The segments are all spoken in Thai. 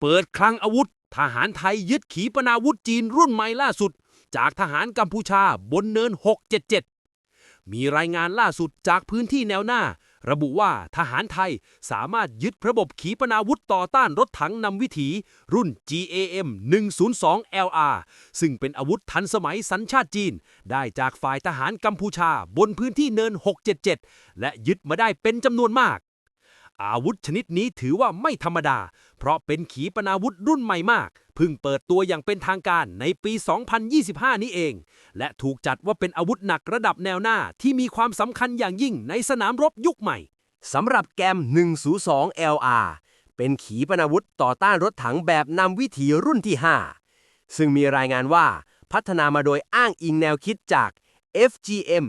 เปิดคลังอาวุธ ทหารไทยยึดขีปนาวุธจีนรุ่นใหม่ล่าสุด จากทหารกัมพูชาบนเนิน 677 มีรายงานล่าสุดจากพื้นที่แนวหน้า ระบุว่าทหารไทยสามารถยึดระบบขีปนาวุธต่อต้านรถถังนำวิถี รุ่น GAM 102 LR ซึ่งเป็นอาวุธทันสมัยสัญชาติจีน ได้จากฝ่ายทหารกัมพูชาบนพื้นที่เนิน 677 และยึดมาได้เป็นจำนวนมาก อาวุธชนิดนี้ถือว่าไม่ธรรมดา เพราะเป็นขีปนาวุธรุ่นใหม่มาก เพิ่งเปิดตัวอย่างเป็นทางการในปี 2025 นี้เอง และถูกจัดว่าเป็นอาวุธหนักระดับแนวหน้าที่มีความสำคัญอย่างยิ่งในสนามรบยุคใหม่สำหรับแกม 102 LR เป็นขีปนาวุธต่อต้านรถถังแบบนำวิถีรุ่นที่ 5 ซึ่งมีรายงานว่าพัฒนามาโดยอ้างอิงแนวคิดจาก FGM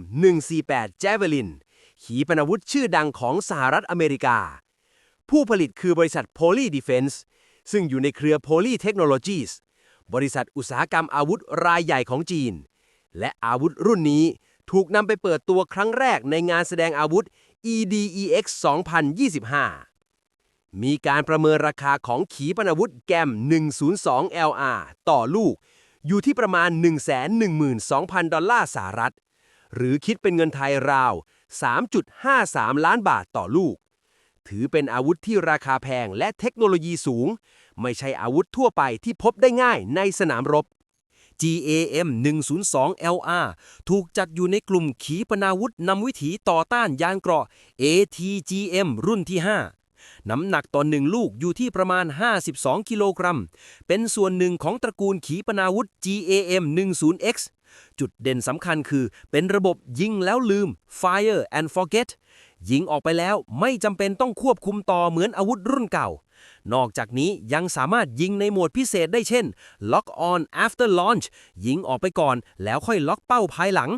148 Javelin ขีปนาวุธชื่อดังของสหรัฐอเมริกา ผู้ผลิตคือบริษัท Poly Defense ซึ่งอยู่ในเครือ Poly Technologies บริษัทอุตสาหกรรมอาวุธรายใหญ่ของจีน และอาวุธรุ่นนี้ถูกนำไปเปิดตัวครั้งแรกในงานแสดงอาวุธ EDEX 2025 มีการประเมินราคาของขีปนาวุธแกม 102 LR ต่อลูก อยู่ที่ประมาณ 112,000 ดอลลาร์สหรัฐ หรือคิดเป็นเงินไทยราว 3.53 ล้านบาทต่อลูก ถือเป็นอาวุธที่ราคาแพงและเทคโนโลยีสูง ไม่ใช่อาวุธทั่วไปที่พบได้ง่ายในสนามรบ GAM 102 LR ถูกจัดอยู่ในกลุ่มขีปนาวุธนำวิถีต่อต้านยานเกราะ ATGM รุ่นที่ 5 น้ำหนักต่อหนึ่งลูกอยู่ที่ประมาณ 52 กิโลกรัม เป็นส่วนหนึ่งของตระกูลขีปนาวุธ GAM 10X จุดเด่นสำคัญคือเป็นระบบยิงแล้วลืม Fire and Forget ยิงออกไปแล้วไม่จำเป็นต้องควบคุมต่อเหมือนอาวุธรุ่นเก่า นอกจากนี้ยังสามารถยิงในโหมดพิเศษได้เช่น Lock on after launch ยิงออกไปก่อนแล้วค่อยล็อกเป้าภายหลัง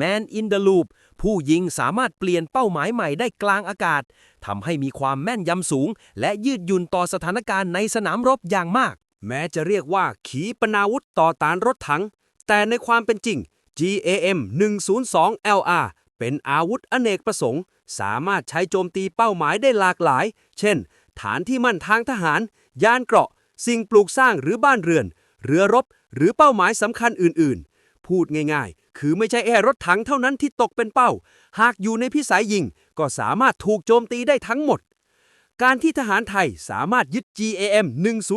Man in the loop ผู้ยิงสามารถเปลี่ยนเป้าหมายใหม่ได้กลางอากาศทำให้มีความแม่นยำสูง และยืดหยุ่นต่อสถานการณ์ในสนามรบอย่างมาก แม้จะเรียกว่าขีปนาวุธต่อต้านรถถัง แต่ในความเป็นจริง GAM 102 LR เป็นอาวุธอเนกประสงค์ สามารถใช้โจมตีเป้าหมายได้หลากหลาย เช่น ฐานที่มั่นทางทหาร ยานเกราะ สิ่งปลูกสร้างหรือบ้านเรือน เรือรบ หรือเป้าหมายสำคัญอื่น ๆ พูดง่าย ๆ คือไม่ใช่แค่รถถังเท่านั้นที่ตกเป็นเป้า หากอยู่ในพิสัยยิง ก็สามารถถูกโจมตีได้ทั้งหมด การที่ทหารไทยสามารถยึด GAM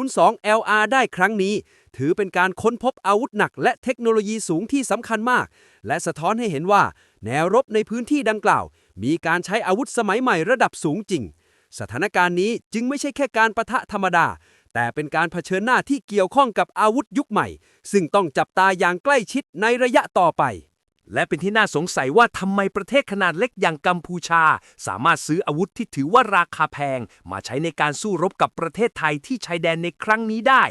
102 LR ได้ครั้งนี้ ถือเป็นการค้นพบอาวุธหนัก และเทคโนโลยีสูงที่สำคัญมาก และสะท้อนให้เห็นว่า แนวรบในพื้นที่ดังกล่าว มีการใช้อาวุธสมัยใหม่ระดับสูงจริง สถานการณ์นี้จึงไม่ใช่แค่การประทะธรรมดา แต่เป็นการเผชิญหน้าที่เกี่ยวข้องกับอาวุธยุคใหม่ ซึ่งต้องจับตาอย่างใกล้ชิดในระยะต่อไป และเป็นที่น่าสงสัยว่าทำไมประเทศขนาดเล็กอย่างกัมพูชา สามารถซื้ออาวุธที่ถือว่าราคาแพง มาใช้ในการสู้รบกับประเทศไทยที่ชายแดนในครั้งนี้ได้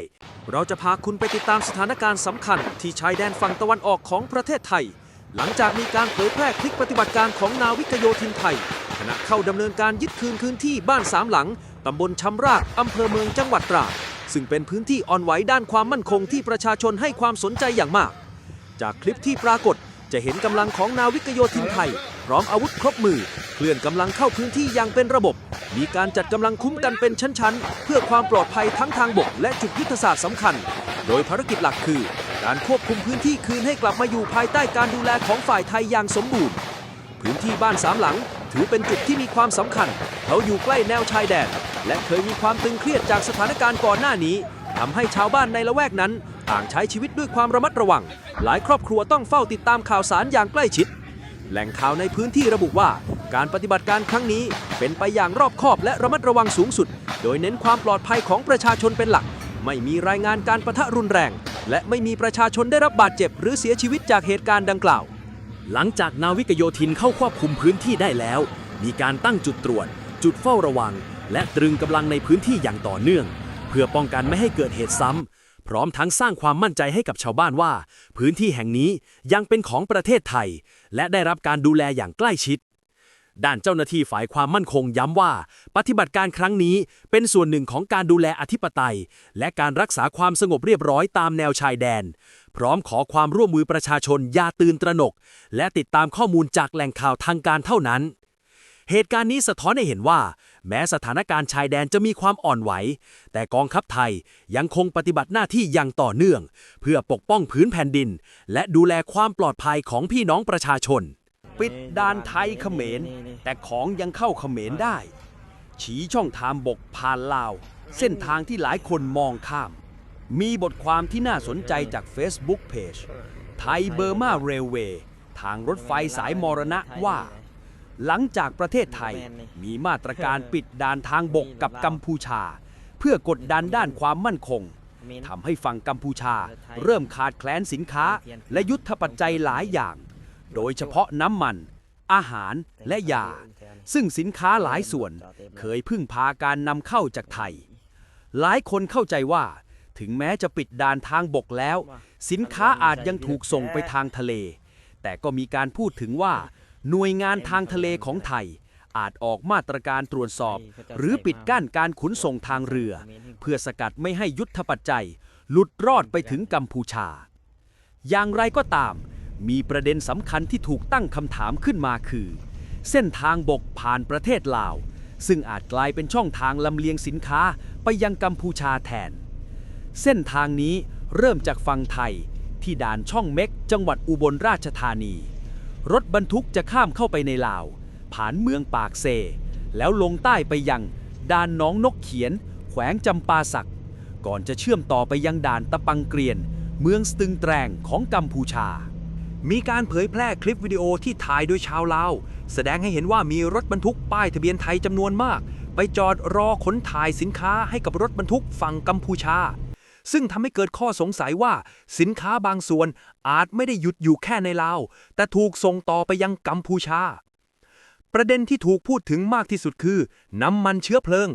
เราจะพาคุณไปติดตามสถานการณ์สำคัญที่ชายแดนฝั่งตะวันออกของประเทศไทย หลังจากมีการเผยแพร่คลิปปฏิบัติการของนาวิกโยธินไทย ขณะเข้าดำเนินการยึดคืนพื้นที่บ้านสามหลังตำบลชำรากอำเภอเมืองจังหวัดตราดซึ่งเป็นพื้นที่อ่อนไหวด้านความมั่นคงที่ประชาชนให้ความสนใจอย่างมาก จากคลิปที่ปรากฏจะเห็นกำลังของนาวิกโยธินไทย พร้อมอาวุธครบมือ เคลื่อนกำลังเข้าพื้นที่อย่างเป็นระบบ มีการจัดกำลังคุ้มกันเป็นชั้น ๆ เพื่อความปลอดภัยทั้งทางบกและจุดยุทธศาสตร์สำคัญ โดยภารกิจหลักคือ การควบคุมพื้นที่คืนให้กลับมาอยู่ภายใต้การดูแลของฝ่ายไทยอย่างสมบูรณ์ พื้นที่บ้านสามหลัง ถือเป็นจุดที่มีความสำคัญ เขาอยู่ใกล้แนวชายแดน และเคยมีความตึงเครียดจากสถานการณ์ก่อนหน้านี้ทำให้ชาวบ้านในละแวกนั้น ต่างใช้ชีวิตด้วยความระมัดระวัง หลายครอบครัวต้องเฝ้าติดตามข่าวสารอย่างใกล้ชิด แหล่งข่าวในพื้นที่ระบุว่า การปฏิบัติการครั้งนี้ เป็นไปอย่างรอบคอบและระมัดระวังสูงสุด โดยเน้นความปลอดภัยของประชาชนเป็นหลัก ไม่มีรายงานการประทะรุนแรง และไม่มีประชาชนได้รับบาดเจ็บหรือเสียชีวิตจากเหตุการณ์ดังกล่าว หลังจากนาวิกโยธินเข้าควบคุมพื้นที่ได้แล้ว มีการตั้งจุดตรวจ จุดเฝ้าระวัง และตรึงกำลังในพื้นที่อย่างต่อเนื่อง เพื่อป้องกันไม่ให้เกิดเหตุซ้ำ พร้อมทั้งสร้างความมั่นใจให้กับชาวบ้านว่า พื้นที่แห่งนี้ยังเป็นของประเทศไทย และได้รับการดูแลอย่างใกล้ชิด ด้านเจ้าหน้าที่ฝ่ายความมั่นคงย้ำว่า ปฏิบัติการครั้งนี้เป็นส่วนหนึ่งของการดูแลอธิปไตย และการรักษาความสงบเรียบร้อยตามแนวชายแดน พร้อมขอความร่วมมือประชาชนอย่าตื่นตระหนก และติดตามข้อมูลจากแหล่งข่าวทางการเท่านั้น เหตุการณ์นี้สะท้อนให้เห็นว่า แม้สถานการณ์ชายแดนจะมีความอ่อนไหว แต่กองทัพไทยยังคงปฏิบัติหน้าที่อย่างต่อเนื่อง เพื่อปกป้องพื้นแผ่นดิน และดูแลความปลอดภัยของพี่น้องประชาชน ปิดด่านไทยเขมร แต่ของยังเข้าเขมรได้ฉีช่องทางบกผ่านลาว เส้นทางที่หลายคนมองข้าม มีบทความที่น่าสนใจจาก Facebook Page ไทยเบอร์มาเรลเวย์ทางรถไฟสายมรณะว่า หลังจากประเทศไทยมีมาตรการปิดด่านทางบกกับกัมพูชา เพื่อกดดันด้านความมั่นคงทำให้ฝั่งกัมพูชา เริ่มขาดแคลนสินค้า และยุทธปัจจัยหลายอย่าง โดยเฉพาะน้ำมัน อาหารและยา ซึ่งสินค้าหลายส่วนเคยพึ่งพาการนำเข้าจากไทย หลายคนเข้าใจว่า ถึงแม้จะปิดด่านทางบกแล้ว สินค้าอาจยังถูกส่งไปทางทะเล แต่ก็มีการพูดถึงว่า หน่วยงานทางทะเลของไทยอาจออกมาตรการตรวจสอบ หรือปิดกั้นการขนส่งทางเรือ เพื่อสกัดไม่ให้ยุทธปัจจัย หลุดรอดไปถึงกัมพูชา อย่างไรก็ตาม มีประเด็นสำคัญที่ถูกตั้งคำถามขึ้นมาคือ เส้นทางบกผ่านประเทศลาว ซึ่งอาจกลายเป็นช่องทางลำเลียงสินค้าไปยังกัมพูชาแทน เส้นทางนี้เริ่มจากฝั่งไทยที่ด่านช่องเม็ก จังหวัดอุบลราชธานี รถบรรทุกจะข้ามเข้าไปในลาว ผ่านเมืองปากเซ แล้วลงใต้ไปยังด่านน้องนกเขียน แขวงจำปาสัก ก่อนจะเชื่อมต่อไปยังด่านตะปังเกรียน เมืองสตึงแตรงของกัมพูชา มีการเผยแพร่คลิปวิดีโอที่ถ่ายโดยชาวลาว แสดงให้เห็นว่ามีรถบรรทุกป้ายทะเบียนไทยจำนวนมาก ไปจอดรอขนถ่ายสินค้าให้กับรถบรรทุกฝั่งกัมพูชา ซึ่งทำให้เกิดข้อสงสัยว่าสินค้าบางส่วนอาจไม่ได้หยุดอยู่แค่ในลาว แต่ถูกส่งต่อไปยังกัมพูชา ประเด็นที่ถูกพูดถึงมากที่สุดคือ น้ำมันเชื้อเพลิง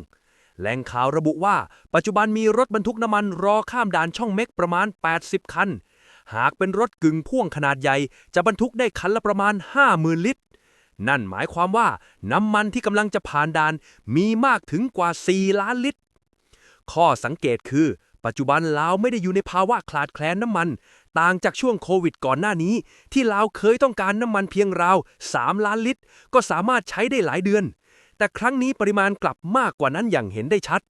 แหล่งข่าวระบุว่า ปัจจุบันมีรถบรรทุกน้ำมันรอข้ามด่านช่องเม็กประมาณ 80 คัน หากเป็นรถกึ่งพ่วงขนาดใหญ่ จะบรรทุกได้คันละประมาณ 50,000 ลิตร นั่นหมายความว่าน้ำมันที่กำลังจะผ่านด่านมีมากถึงกว่า 4 ล้านลิตร ข้อสังเกตคือ ปัจจุบันลาวไม่ได้อยู่ในภาวะคลาดแคลนน้ำมัน ต่างจากช่วงโควิดก่อนหน้านี้ ที่ลาวเคยต้องการน้ำมันเพียงราว 3 ล้านลิตร ก็สามารถใช้ได้หลายเดือน แต่ครั้งนี้ปริมาณกลับมากกว่านั้นอย่างเห็นได้ชัด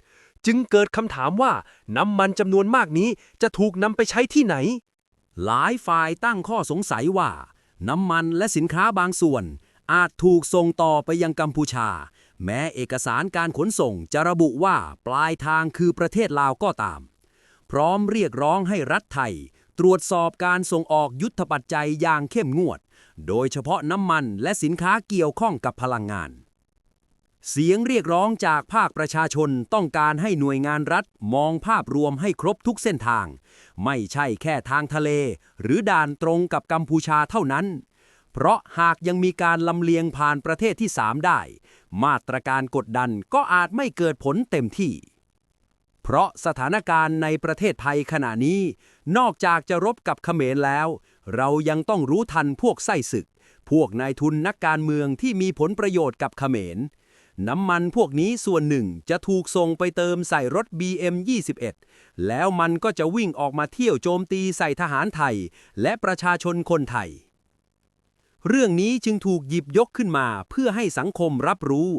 จึงเกิดคำถามว่าน้ำมันจำนวนมากนี้จะถูกนำไปใช้ที่ไหน หลายฝ่ายตั้งข้อสงสัยว่า น้ำมันและสินค้าบางส่วน อาจถูกส่งต่อไปยังกัมพูชา แม้เอกสารการขนส่งจะระบุว่าปลายทางคือประเทศลาวก็ตาม พร้อมเรียกร้องให้รัฐไทย ตรวจสอบการส่งออกยุทธปัจจัยอย่างเข้มงวด โดยเฉพาะน้ำมันและสินค้าเกี่ยวข้องกับพลังงาน เสียงเรียกร้องจากภาคประชาชนต้องการให้หน่วยงานรัฐมองภาพรวมให้ครบทุกเส้นทาง ไม่ใช่แค่ทางทะเล หรือด่านตรงกับกัมพูชาเท่านั้น เพราะหากยังมีการลำเลียงผ่านประเทศที่ 3 ได้ มาตรการกดดันก็อาจไม่เกิดผลเต็มที่ เพราะสถานการณ์ในประเทศไทยขณะนี้ นอกจากจะรบกับเขมรแล้ว เรายังต้องรู้ทันพวกไส้ศึก พวกนายทุนนักการเมืองที่มีผลประโยชน์กับเขมร น้ำมันพวกนี้ส่วนหนึ่งจะถูกส่งไปเติมใส่รถ BM21 แล้วมันก็จะวิ่งออกมาเที่ยวโจมตีใส่ทหารไทย และประชาชนคนไทย เรื่องนี้จึงถูกหยิบยกขึ้นมาเพื่อให้สังคมรับรู้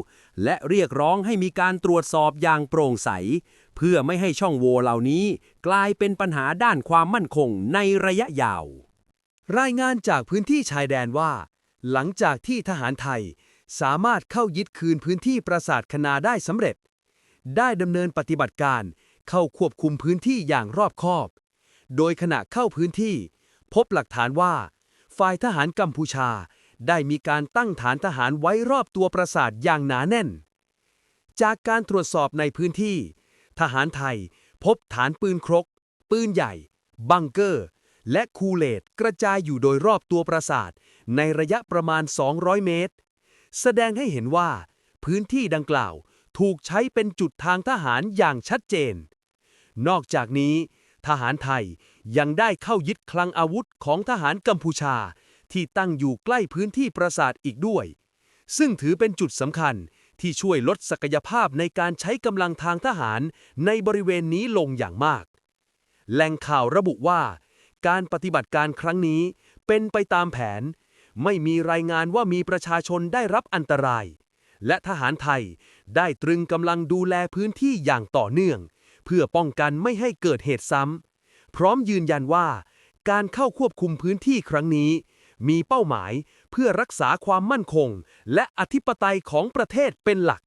และเรียกร้องให้มีการตรวจสอบอย่างโปร่งใส เพื่อไม่ให้ช่องโหว่เหล่านี้กลายเป็นปัญหาด้านความมั่นคงในระยะยาว รายงานจากพื้นที่ชายแดนว่า หลังจากที่ทหารไทย สามารถเข้ายึดคืนพื้นที่ปราสาทคณาได้สำเร็จ ได้ดำเนินปฏิบัติการเข้าควบคุมพื้นที่อย่างรอบคอบ โดยขณะเข้าพื้นที่ พบหลักฐานว่า ฝ่ายทหารกัมพูชาได้มีการตั้งฐานทหารไว้รอบตัวปราสาทอย่างหนาแน่น จากการตรวจสอบในพื้นที่ ทหารไทยพบฐานปืนครก ปืนใหญ่ บังเกอร์ และคูเลตกระจายอยู่โดยรอบตัวปราสาทในระยะประมาณ 200 เมตร แสดงให้เห็นว่า พื้นที่ดังกล่าวถูกใช้เป็นจุดทางทหารอย่างชัดเจน นอกจากนี้ ทหารไทยยังได้เข้ายึดคลังอาวุธของทหารกัมพูชา ที่ตั้งอยู่ใกล้พื้นที่ปราสาทอีกด้วย ซึ่งถือเป็นจุดสำคัญที่ช่วยลดศักยภาพในการใช้กำลังทางทหารในบริเวณนี้ลงอย่างมาก แหล่งข่าวระบุว่า การปฏิบัติการครั้งนี้เป็นไปตามแผน ไม่มีรายงานว่ามีประชาชนได้รับอันตราย และทหารไทยได้ตรึงกำลังดูแลพื้นที่อย่างต่อเนื่อง เพื่อป้องกันไม่ให้เกิดเหตุซ้ำ พร้อมยืนยันว่า การเข้าควบคุมพื้นที่ครั้งนี้ มีเป้าหมายเพื่อรักษาความมั่นคง และอธิปไตยของประเทศเป็นหลัก